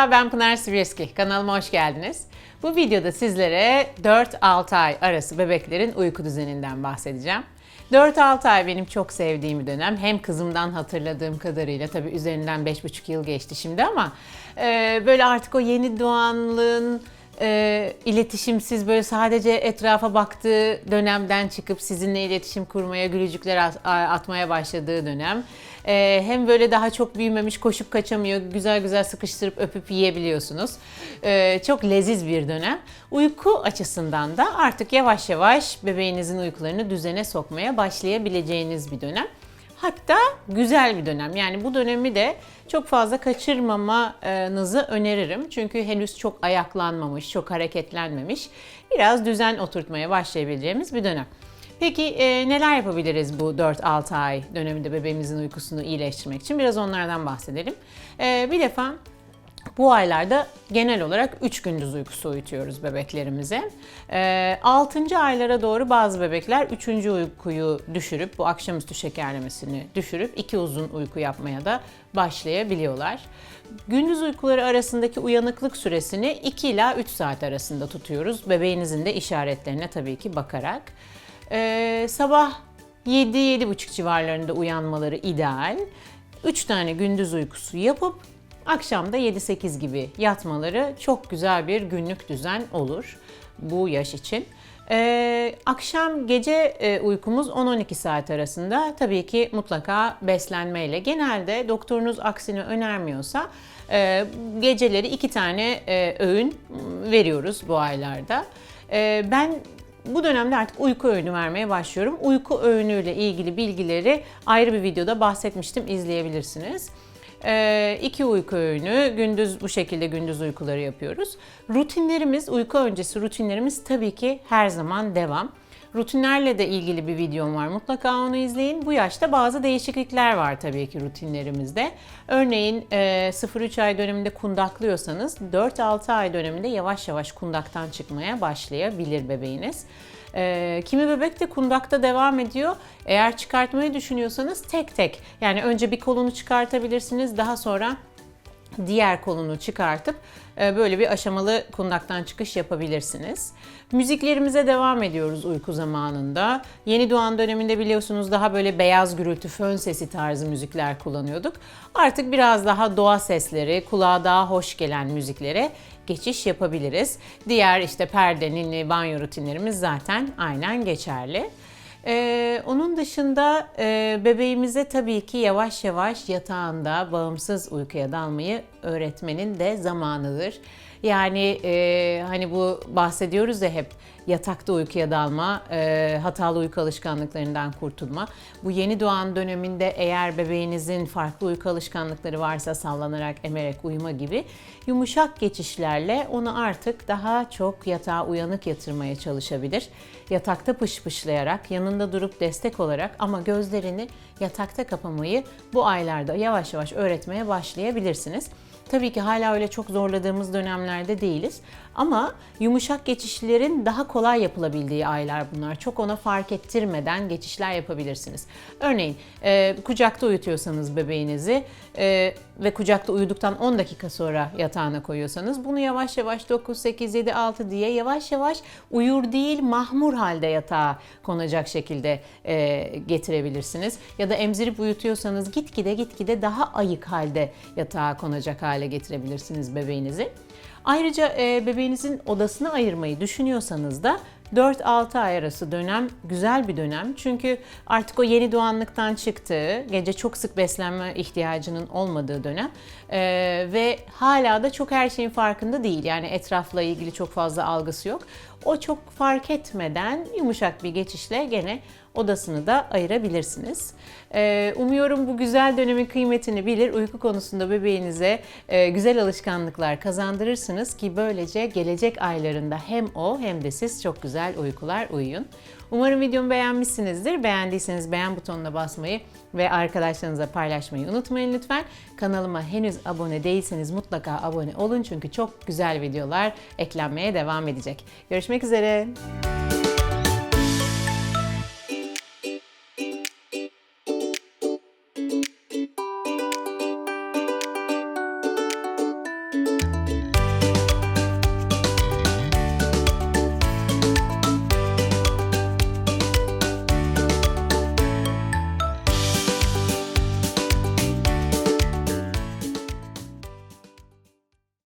Merhaba ben Pınar Sivyeski. Kanalıma hoş geldiniz. Bu videoda sizlere 4-6 ay arası bebeklerin uyku düzeninden bahsedeceğim. 4-6 ay benim çok sevdiğim bir dönem. Hem kızımdan hatırladığım kadarıyla tabii üzerinden 5,5 yıl geçti şimdi ama e, böyle artık o yeni doğanlığın e, iletişimsiz böyle sadece etrafa baktığı dönemden çıkıp sizinle iletişim kurmaya, gülücükler at- atmaya başladığı dönem. E, hem böyle daha çok büyümemiş, koşup kaçamıyor, güzel güzel sıkıştırıp öpüp yiyebiliyorsunuz. E, çok leziz bir dönem. Uyku açısından da artık yavaş yavaş bebeğinizin uykularını düzene sokmaya başlayabileceğiniz bir dönem. Hatta güzel bir dönem. Yani bu dönemi de çok fazla kaçırmamanızı öneririm. Çünkü henüz çok ayaklanmamış, çok hareketlenmemiş. Biraz düzen oturtmaya başlayabileceğimiz bir dönem. Peki e, neler yapabiliriz bu 4-6 ay döneminde bebeğimizin uykusunu iyileştirmek için? Biraz onlardan bahsedelim. E, bir defa bu aylarda genel olarak 3 gündüz uykusu uyutuyoruz bebeklerimize. 6. aylara doğru bazı bebekler 3. uykuyu düşürüp bu akşamüstü şekerlemesini düşürüp 2 uzun uyku yapmaya da başlayabiliyorlar. Gündüz uykuları arasındaki uyanıklık süresini 2 ila 3 saat arasında tutuyoruz. Bebeğinizin de işaretlerine tabii ki bakarak. Ee, sabah 7-7.30 civarlarında uyanmaları ideal. 3 tane gündüz uykusu yapıp akşam da 7-8 gibi yatmaları çok güzel bir günlük düzen olur bu yaş için. Ee, akşam gece e, uykumuz 10-12 saat arasında tabii ki mutlaka beslenmeyle. Genelde doktorunuz aksini önermiyorsa e, geceleri iki tane e, öğün veriyoruz bu aylarda. E, ben bu dönemde artık uyku öğünü vermeye başlıyorum. Uyku öğünüyle ilgili bilgileri ayrı bir videoda bahsetmiştim, izleyebilirsiniz. Ee, iki uyku öğünü, gündüz bu şekilde gündüz uykuları yapıyoruz. Rutinlerimiz, uyku öncesi rutinlerimiz tabii ki her zaman devam. Rutinlerle de ilgili bir videom var. Mutlaka onu izleyin. Bu yaşta bazı değişiklikler var tabii ki rutinlerimizde. Örneğin e, 0-3 ay döneminde kundaklıyorsanız 4-6 ay döneminde yavaş yavaş kundaktan çıkmaya başlayabilir bebeğiniz. E, kimi bebek de kundakta devam ediyor. Eğer çıkartmayı düşünüyorsanız tek tek yani önce bir kolunu çıkartabilirsiniz daha sonra diğer kolunu çıkartıp e, böyle bir aşamalı kundaktan çıkış yapabilirsiniz. Müziklerimize devam ediyoruz uyku zamanında. Yeni doğan döneminde biliyorsunuz daha böyle beyaz gürültü, fön sesi tarzı müzikler kullanıyorduk. Artık biraz daha doğa sesleri, kulağa daha hoş gelen müziklere geçiş yapabiliriz. Diğer işte perde, ninni, banyo rutinlerimiz zaten aynen geçerli. Ee, onun dışında e, bebeğimize tabii ki yavaş yavaş yatağında bağımsız uykuya dalmayı öğretmenin de zamanıdır. Yani e, hani bu bahsediyoruz ya hep yatakta uykuya dalma, e, hatalı uyku alışkanlıklarından kurtulma. Bu yeni doğan döneminde eğer bebeğinizin farklı uyku alışkanlıkları varsa sallanarak, emerek uyuma gibi yumuşak geçişlerle onu artık daha çok yatağa uyanık yatırmaya çalışabilir. Yatakta pışpışlayarak, yanında durup destek olarak ama gözlerini yatakta kapamayı bu aylarda yavaş yavaş öğretmeye başlayabilirsiniz. Tabii ki hala öyle çok zorladığımız dönemlerde değiliz. Ama yumuşak geçişlerin daha kolay yapılabildiği aylar bunlar. Çok ona fark ettirmeden geçişler yapabilirsiniz. Örneğin e, kucakta uyutuyorsanız bebeğinizi e, ve kucakta uyuduktan 10 dakika sonra yatağına koyuyorsanız bunu yavaş yavaş 9, 8, 7, 6 diye yavaş yavaş uyur değil mahmur halde yatağa konacak şekilde e, getirebilirsiniz. Ya da emzirip uyutuyorsanız gitgide gitgide daha ayık halde yatağa konacak hale getirebilirsiniz bebeğinizi. Ayrıca e, bebeğinizin odasını ayırmayı düşünüyorsanız da 4-6 ay arası dönem güzel bir dönem. Çünkü artık o yeni doğanlıktan çıktığı, gece çok sık beslenme ihtiyacının olmadığı dönem ee, ve hala da çok her şeyin farkında değil. Yani etrafla ilgili çok fazla algısı yok. O çok fark etmeden yumuşak bir geçişle gene odasını da ayırabilirsiniz. Ee, umuyorum bu güzel dönemin kıymetini bilir, uyku konusunda bebeğinize e, güzel alışkanlıklar kazandırırsınız ki böylece gelecek aylarında hem o hem de siz çok güzel uykular uyuyun. Umarım videomu beğenmişsinizdir. Beğendiyseniz beğen butonuna basmayı ve arkadaşlarınızla paylaşmayı unutmayın lütfen. Kanalıma henüz abone değilseniz mutlaka abone olun çünkü çok güzel videolar eklenmeye devam edecek. Görüşmek üzere.